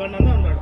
ఇబ్బంది అన్న. ఉన్నాడు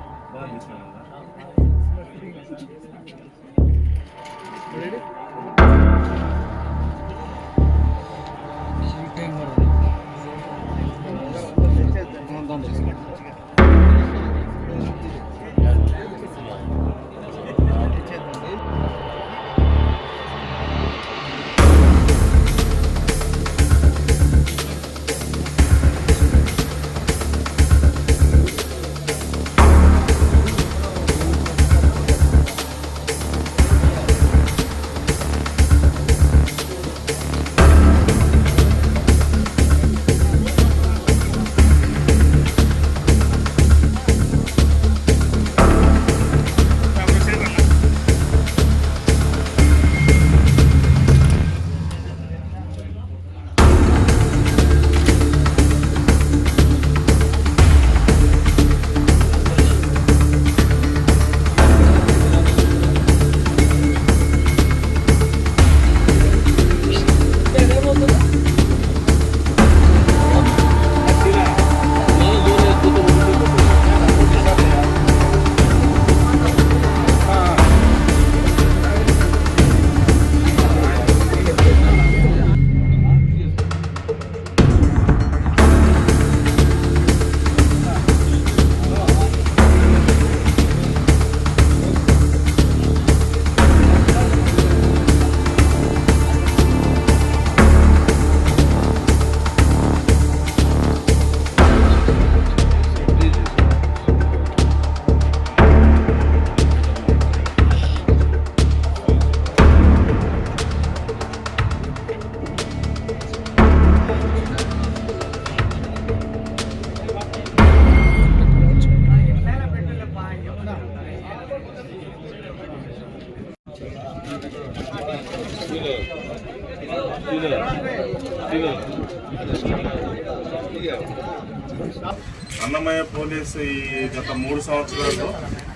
అన్నమయ్య పోలీస్ ఈ గత మూడు సంవత్సరాల్లో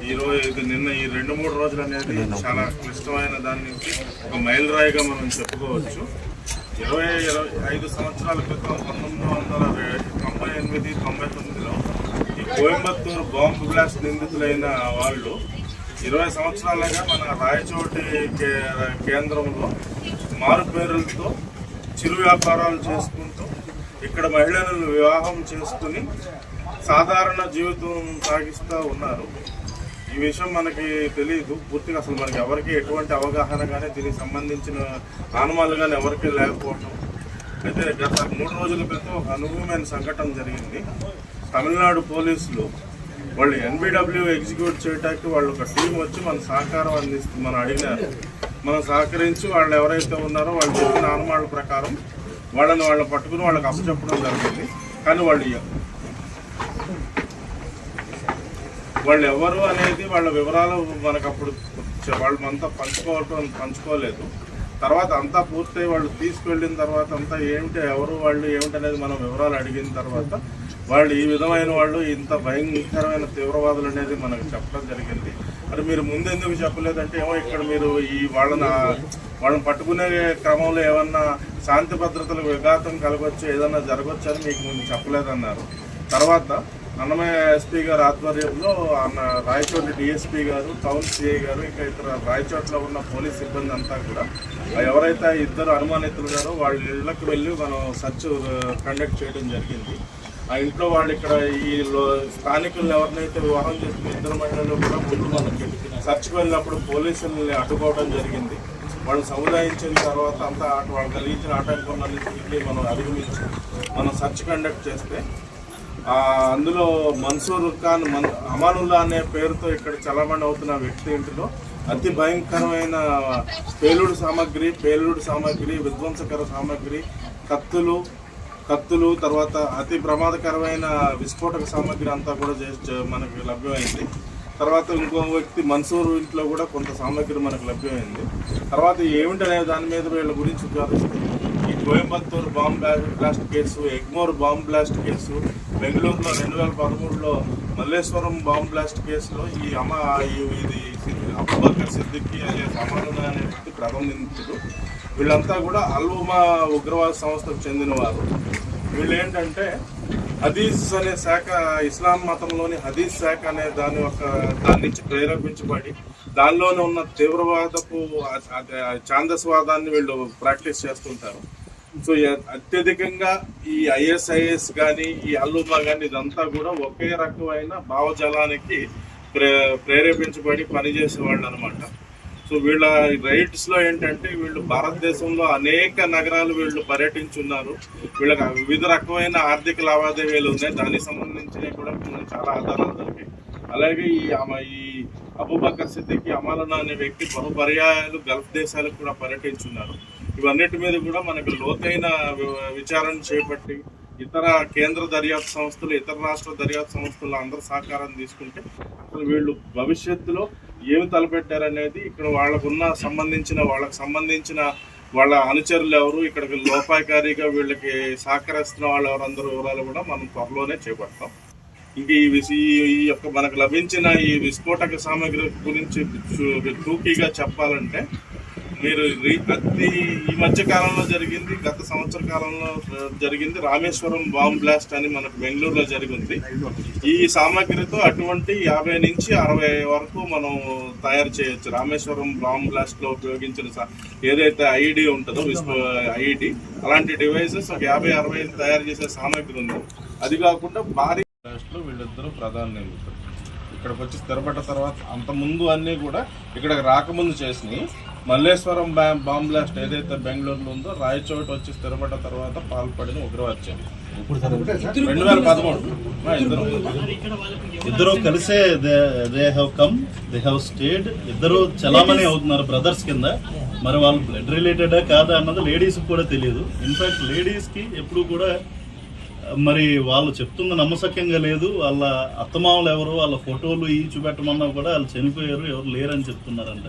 ఈ రోజు ఇది నిన్న ఈ రెండు మూడు రోజులు అనేది చాలా క్లిష్టమైన దాని నుంచి ఒక మైలురాయిగా మనం చెప్పుకోవచ్చు. ఇరవై ఇరవై ఐదు సంవత్సరాల క్రితం పంతొమ్మిది వందల తొంభై ఎనిమిది తొంభై తొమ్మిదిలో ఈ కోయంబత్తూరు బాంబు బ్లాస్ట్ నిందితులైన వాళ్ళు ఇరవై సంవత్సరాలుగా మన రాయచోటి కే- కేంద్రంలో మారు పేరులతో చిరు వ్యాపారాలు చేసుకుంటూ ఇక్కడ మహిళలను వివాహం చేసుకుని సాధారణ జీవితం సాగిస్తూ ఉన్నారు. ఈ విషయం మనకి తెలియదు పూర్తిగా అసలు మనకి ఎవరికి ఎటువంటి అవగాహన కానీ దీనికి సంబంధించిన ఆనుమాలు కానీ ఎవరికి లేకపోవటం. అయితే గత మూడు రోజుల క్రితం ఒక అనుభవమైన సంఘటన జరిగింది. తమిళనాడు పోలీసులు వాళ్ళు ఎన్బిడబ్ల్యూ ఎగ్జిక్యూట్ చేయడానికి వాళ్ళు ఒక టీం వచ్చి మన సహకారం అందిస్తుంది మనం అడిగినారు. మనం సహకరించి వాళ్ళు ఎవరైతే ఉన్నారో వాళ్ళు చెప్పిన అనుమానాల ప్రకారం వాళ్ళని వాళ్ళని పట్టుకుని వాళ్ళకి అప్పచెప్పడం జరిగింది. కానీ వాళ్ళు వాళ్ళు ఎవరు అనేది వాళ్ళ వివరాలు మనకు అప్పుడు వాళ్ళు అంతా పంచుకోవటం పంచుకోలేదు. తర్వాత అంతా పూర్తయి వాళ్ళు తీసుకువెళ్ళిన తర్వాత అంతా ఏమిటి ఎవరు వాళ్ళు ఏమిటి అనేది మనం వివరాలు అడిగిన తర్వాత వాళ్ళు ఈ విధమైన వాళ్ళు ఇంత భయంకరమైన తీవ్రవాదులు అనేది మనకు చెప్పడం జరిగింది. మరి మీరు ముందెందుకు చెప్పలేదంటే ఏమో ఇక్కడ మీరు ఈ వాళ్ళని వాళ్ళని పట్టుకునే క్రమంలో ఏమన్నా శాంతి భద్రతలు విఘాతం కలగొచ్చు ఏదన్నా జరగవచ్చు అని మీకు ముందు చెప్పలేదన్నారు. తర్వాత అన్నమయ్య ఎస్పీ గారు ఆధ్వర్యంలో అన్న రాయచోటి డిఎస్పీ గారు టౌన్ సిఐ గారు ఇంకా ఇతర రాయచోట్లో ఉన్న పోలీస్ సిబ్బంది అంతా కూడా ఎవరైతే ఇద్దరు అనుమానితులు గారో వాళ్ళ ఇళ్ళకి వెళ్ళి మనం సర్చ్ కండక్ట్ చేయడం జరిగింది. ఆ ఇంట్లో వాళ్ళు ఇక్కడ ఈ స్థానికులను ఎవరినైతే వివాహం చేసిన ఇద్దరు మహిళలు కూడా ముందు మనకి సర్చ్కి వెళ్ళినప్పుడు పోలీసుల్ని అడ్డుకోవడం జరిగింది. వాళ్ళు సముదాయించిన తర్వాత అంతా అటు వాళ్ళు కలిగించిన ఆటంకాలన్నీ తిరిగి మనం అధిగమించి మనం సర్చ్ కండక్ట్ చేస్తే అందులో మన్సూర్ ఖాన్ మన్ అమానుల్లా అనే పేరుతో ఇక్కడ చలమణి అవుతున్న వ్యక్తి ఇంటిలో అతి భయంకరమైన పేలుడు సామాగ్రి పేలుడు సామాగ్రి విధ్వంసకర సామాగ్రి కత్తులు కత్తులు తర్వాత అతి ప్రమాదకరమైన విస్ఫోటక సామాగ్రి అంతా కూడా మనకు లభ్యమైంది. తర్వాత ఇంకో వ్యక్తి మన్సూర్ ఇంట్లో కూడా కొంత సామాగ్రి మనకు లభ్యమైంది. తర్వాత ఏమిటనే దాని మీద వీళ్ళ గురించి విచారిస్తే ఈ Coimbatore bomb blast case Egmore bomb blast case బెంగళూరులో రెండు వేల పదమూడులో మల్లేశ్వరం బాంబ్ బ్లాస్ట్ కేసులో ఈ అమ్మ ఇది అబుబకర్ సిద్దికి అనే సమాధానం అనే వ్యక్తి ప్రథమ వీళ్ళంతా కూడా అల్వుమా ఉగ్రవాద సంస్థకు చెందినవారు. వీళ్ళు ఏంటంటే హదీస్ అనే శాఖ ఇస్లాం మతంలోని హదీస్ శాఖ అనే దాని యొక్క దాని నుంచి ప్రేరేపించబడి దానిలోనే ఉన్న తీవ్రవాదపు ఛాందస్వాదాన్ని వీళ్ళు ప్రాక్టీస్ చేస్తుంటారు. సో అత్యధికంగా ఈ ఐఎస్ఐఎస్ కానీ ఈ అల్లుమా కానీ ఇదంతా కూడా ఒకే రకమైన భావజాలానికి ప్రే ప్రేరేపించబడి పనిచేసే వాళ్ళు అనమాట సో వీళ్ళ రైట్స్లో ఏంటంటే వీళ్ళు భారతదేశంలో అనేక నగరాలు వీళ్ళు పర్యటించున్నారు. వీళ్ళకి వివిధ రకమైన ఆర్థిక లావాదేవీలు ఉన్నాయి. దానికి సంబంధించినవి కూడా చాలా ఆధారాలు దొరికాయి. అలాగే ఈ ఈ అబూబకర్ సిద్దికి అమలన అనే వ్యక్తి బహుపర్యాయాలు గల్ఫ్ దేశాలకు కూడా పర్యటించున్నారు. ఇవన్నిటి మీద కూడా మనకు లోతైన వి- విచారణ చేపట్టి ఇతర కేంద్ర దర్యాప్తు సంస్థలు ఇతర రాష్ట్ర దర్యాప్తు సంస్థలు అందరి సహకారం తీసుకుంటే అసలు వీళ్ళు భవిష్యత్తులో ఏమి తలపెట్టారనేది ఇక్కడ వాళ్ళకున్న సంబంధించిన వాళ్ళకి సంబంధించిన వాళ్ళ అనుచరులు ఎవరు ఇక్కడికి లోపాయకారిగా వీళ్ళకి సహకరిస్తున్న వాళ్ళు ఎవరందరూ వివరాలు కూడా మనం త్వరలోనే చేపడతాం. ఇంకా ఈ విసి ఈ యొక్క మనకు లభించిన ఈ విస్ఫోటక సామాగ్రి గురించి చూ- టూకీగా చెప్పాలంటే మీరు అతి ఈ మధ్య కాలంలో జరిగింది గత సంవత్సర కాలంలో జరిగింది రామేశ్వరం బాంబ్ బ్లాస్ట్ అని మనకు బెంగళూరులో జరిగింది. ఈ సామాగ్రితో అటువంటి యాభై నుంచి అరవై వరకు మనం తయారు చేయొచ్చు. రామేశ్వరం బాంబ్ బ్లాస్ట్లో ఉపయోగించిన ఏదైతే ఐడి ఉంటుందో ఐడి అలాంటి డివైసెస్ ఒక యాభై అరవై తయారు చేసే సామాగ్రి ఉంది. అది కాకుండా భారీ బ్లాస్ట్లో వీళ్ళిద్దరూ ప్రధాన నిందితులు ఇక్కడికి వచ్చి స్థిరపడ్డ తర్వాత అంత ముందు అన్నీ కూడా ఇక్కడికి రాకముందు చేసినాయి మల్లేశ్వరం బాంబ్ బ్లాస్ట్ ఏదైతే బెంగళూరులో ఉందో రాయచోటి వచ్చి స్థిరపడ్డ తర్వాత పాల్పడిన ఉగ్రవాద్యం రెండు వేల పదమూడు. ఇద్దరు కలిసే they have come they have stayed. ఇద్దరు చలామణి అవుతున్నారు బ్రదర్స్ కింద. మరి వాళ్ళు బ్లడ్ రిలేటెడా కాదా అన్నది లేడీస్ కూడా తెలియదు. ఇన్ఫాక్ట్ లేడీస్కి ఎప్పుడు కూడా మరి వాళ్ళు చెప్తున్న నమ్మసక్యంగా లేదు. వాళ్ళ అత్తమామలు ఎవరు వాళ్ళ ఫోటోలు ఈ చూపెట్టమన్నా కూడా వాళ్ళు చనిపోయారు ఎవరు లేరని చెప్తున్నారంట.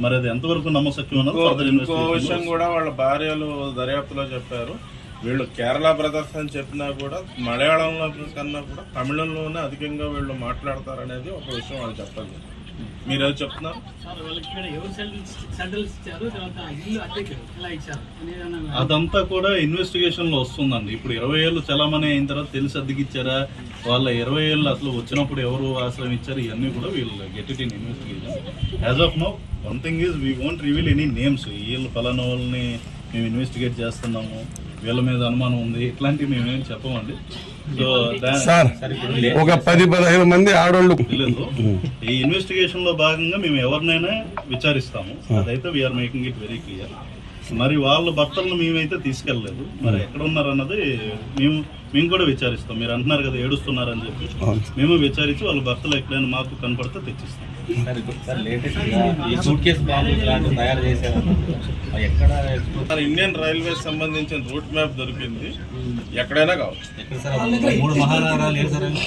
మరి అది ఎంతవరకు నమ్మసక్యం అన్నది ఇంకో విషయం కూడా వాళ్ళ భార్యలు దర్యాప్తులో చెప్పారు. వీళ్ళు కేరళ బ్రదర్స్ అని చెప్పినా కూడా మలయాళంలో కన్నా కూడా తమిళంలోనే అధికంగా వీళ్ళు మాట్లాడతారనేది ఒక విషయం వాళ్ళు చెప్పాలి. మీరేదో చెప్తున్నారు? సార్ వాళ్ళకి ఇక్కడ ఎవరు సెంట్రల్స్ సెంట్రల్స్ ఇచ్చారు? తర్వాత ఇల్లు అద్దెకి ఎలా ఇచ్చారు? అనేది ఏమన్నా అదంతా కూడా ఇన్వెస్టిగేషన్లో వస్తుందండి. ఇప్పుడు ఇరవై ఏళ్ళు చలామణి అయిన తర్వాత తెలిసి అద్దెకిచ్చారా? వాళ్ళ ఇరవై ఏళ్ళు అసలు వచ్చినప్పుడు ఎవరు ఆశ్రయం ఇచ్చారు? ఇవన్నీ కూడా వీళ్ళు get it in investigation as of no one thing is we won't reveal any names వీళ్ళు ఫలానా వాళ్ళని మేము ఇన్వెస్టిగేట్ చేస్తున్నాము. వీళ్ళ మీద అనుమానం ఉంది. ఇట్లాంటివి మేమేం చెప్పమండి. సో సార్ ఒక పది పదహైదు మంది ఆడోళ్ళు. తెలియదు ఈ ఇన్వెస్టిగేషన్లో భాగంగా మేము ఎవరినైనా విచారిస్తాము. అదైతే we're making it very clear మరి వాళ్ళ భర్తలను మేమైతే తీసుకెళ్ళలేదు. మరి ఎక్కడ ఉన్నారు అన్నది మేము మేము కూడా విచారిస్తాం. మీరు అంటున్నారు కదా ఏడుస్తున్నారని చెప్పి మేము విచారించి వాళ్ళ భర్తలు ఎక్కడైనా మాకు కనపడితే తెచ్చిస్తాం. ఇండియన్ రైల్వే సంబంధించిన రూట్ మ్యాప్ దొరికింది. ఎక్కడైనా కావచ్చు. సార్? అది మూడు మహానగరాలు ఏంటి సార్ అవి?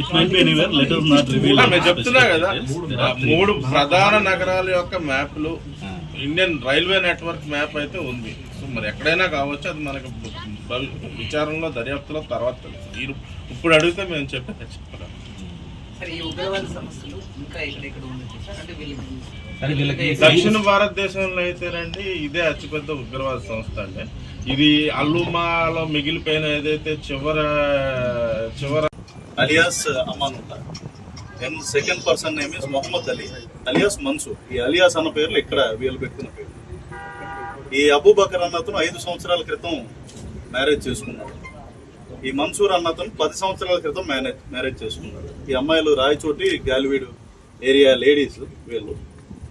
It might be anywhere let us not reveal ఆ, మేము చెప్తున్నా కదా మూడు ప్రధాన నగరాల యొక్క మ్యాప్లు ఇండియన్ రైల్వే నెట్వర్క్ మ్యాప్ అయితే ఉంది. సో మరి ఎక్కడైనా కావచ్చు అది మనకు విచారణలో దర్యాప్తులో తర్వాత తెలుసు ఇప్పుడు అడిగితే మేము చెప్పి చెప్పగలం సరే ఈ ఉగ్రవాద సమస్యలు ఇంకా ఎక్కడెక్కడ ఉండొచ్చు. సార్ అంటే వీళ్ళకి సరే వీళ్ళకి దక్షిణ భారతదేశంలో అయితేనండి ఇదే అతిపెద్ద ఉగ్రవాద సంస్థ అండి. ఇది అల్లుమాలో మిగిలిపోయిన ఏదైతే చివర చివర అలియాస్ అమాన్ ఉంటారు. Then second person name is Mohammed Ali alias Mansoor ఈ అలియాస్ అన్న పేర్లు ఇక్కడ వీళ్ళు పెట్టుకున్న పేరు. ఈ అబూబకర్ అన్నతను ఐదు సంవత్సరాల క్రితం మ్యారేజ్ చేసుకున్నాడు ఈ మన్సూర్ అన్నతను పది సంవత్సరాల క్రితం మ్యారేజ్ మ్యారేజ్ చేసుకున్నాడు ఈ అమ్మాయిలు రాయచోటి గాలివీడు ఏరియా లేడీస్ వీళ్ళు.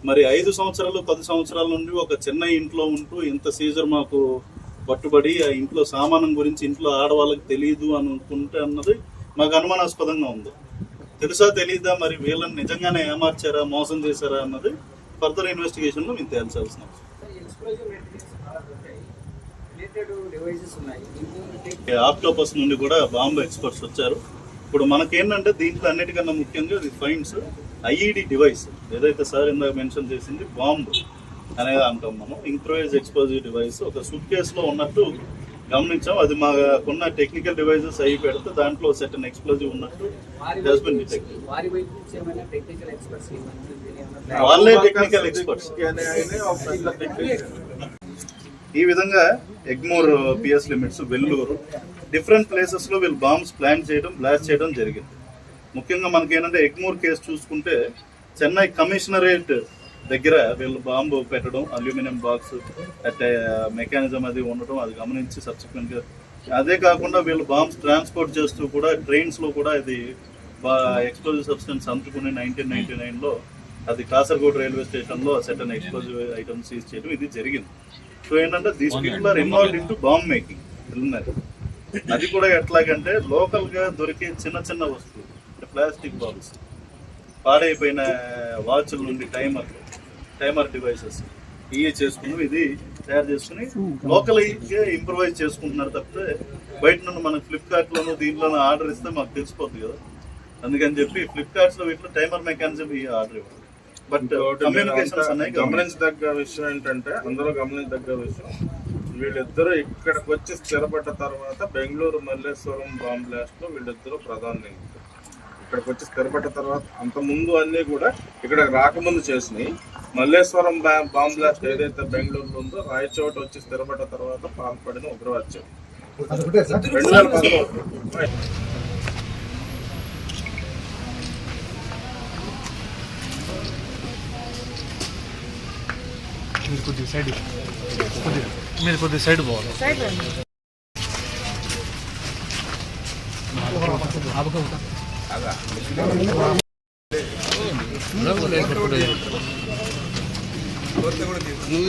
మరి ఐదు సంవత్సరాలు పది సంవత్సరాల నుండి ఒక చిన్న ఇంట్లో ఉంటూ ఇంత సీజర్ మాకు పట్టుబడి ఆ ఇంట్లో సామానం గురించి ఇంట్లో ఆడవాళ్ళకి తెలియదు అని అనుకుంటే అన్నది మాకు అనుమానాస్పదంగా ఉంది. తెలుసా తెలీదా మరి వీళ్ళని నిజంగానే ఏమార్చారా మోసం చేశారా అన్నది ఫర్దర్ ఇన్వెస్టిగేషన్లో మేము తేల్చాల్సిన ఆక్టోపస్ నుండి కూడా బాంబు ఎక్స్పర్ట్స్ వచ్చారు. ఇప్పుడు మనకేంటంటే దీంట్లో అన్నిటికన్నా ముఖ్యంగా ఇది ఫైన్స్ ఐఈడి డివైస్ ఏదైతే సార్ ఇందాక మెన్షన్ చేసింది బాంబు అనేది అంటాం మనం. ఇంప్రూవైజ్ ఎక్స్ప్లోజివ్ డివైస్ ఒక సూట్ కేసులో ఉన్నట్టు గమనించాం. అది మాకున్న టెక్నికల్ డివైసెస్ అయి పెడితే దాంట్లో సెటన్ ఎక్స్ప్లోజివ్ ఉన్నట్టు వారి has టెక్నికల్ వాళ్ళే టెక్నికల్ ఎక్స్పర్ట్స్ ఈ విధంగా Egmore PS limits Vellore different ప్లేసెస్లో వీళ్ళు బాంబ్స్ ప్లాన్ చేయడం బ్లాస్ట్ చేయడం జరిగింది. ముఖ్యంగా మనకేంటంటే ఎగ్మోర్ కేసు చూసుకుంటే చెన్నై కమిషనరేట్ దగ్గర వీళ్ళు బాంబు పెట్టడం అల్యూమినియం బాక్స్ అట్ మెకానిజం అది ఉండడం అది గమనించి సబ్సిక్వెంట్గా అదే కాకుండా వీళ్ళు బాంబ్స్ ట్రాన్స్పోర్ట్ చేస్తూ కూడా ట్రైన్స్లో కూడా ఇది ఎక్స్ప్లోజివ్ సబ్స్టెన్స్ అందుకుని నైన్టీన్ నైన్టీ నైన్లో అది కాసర్గోడ్ రైల్వే స్టేషన్లో సెటన్ ఎక్స్ప్లోజివ్ ఐటమ్ సీజ్ చేయడం ఇది జరిగింది. సో ఏంటంటే these people are involve in to bomb making వెళ్ళినారు అది కూడా ఎట్లాగంటే లోకల్గా దొరికే చిన్న చిన్న వస్తువులు ప్లాస్టిక్ బాల్స్ పాడైపోయిన వాచ్ల నుండి టైమర్ టైమర్ డివైసెస్ ఇవి చేసుకుని ఇది తయారు చేసుకుని లోకల్ ఇంప్రూవైజ్ చేసుకుంటున్నారు తప్పితే బయట నుండి మనకి ఫ్లిప్కార్ట్ లోను దీంట్లోనూ ఆర్డర్ ఇస్తే మాకు తెలిసిపోతుంది కదా. అందుకని చెప్పి ఫ్లిప్కార్ట్స్లో వీటిలో టైమర్ మెకానిజం ఈ ఆర్డర్ ఇవ్వాలి. బట్ కమ్యూనికేషన్స్ అంతా అనేవి గమనించదగ్గ విషయం ఏంటంటే అందరూ గమనించదగ్గ విషయం. వీళ్ళిద్దరూ ఇక్కడికి వచ్చి స్థిరపడ్డ తర్వాత బెంగళూరు మల్లేశ్వరం బాంబ్ బ్లాస్ట్లో వీళ్ళిద్దరూ ప్రధాన. ఇక్కడికి వచ్చి స్థిరపడ్డ తర్వాత అంత ముందు అన్ని కూడా ఇక్కడ రాకముందు చేసినాయి. మల్లేశ్వరం బా- బాంబ్ బ్లాస్ట్ ఏదైతే బెంగళూరులో ఉందో రాయచోట వచ్చి స్థిరపడ్డ తర్వాత పాల్పడిన ఉగ్రవాద్యం రెండు వేల పదమూడు మీరు కొద్దిగా సైడ్ కొద్దిగా. మీరు కొద్దిగా సైడ్ పోవాలి. నువ్వు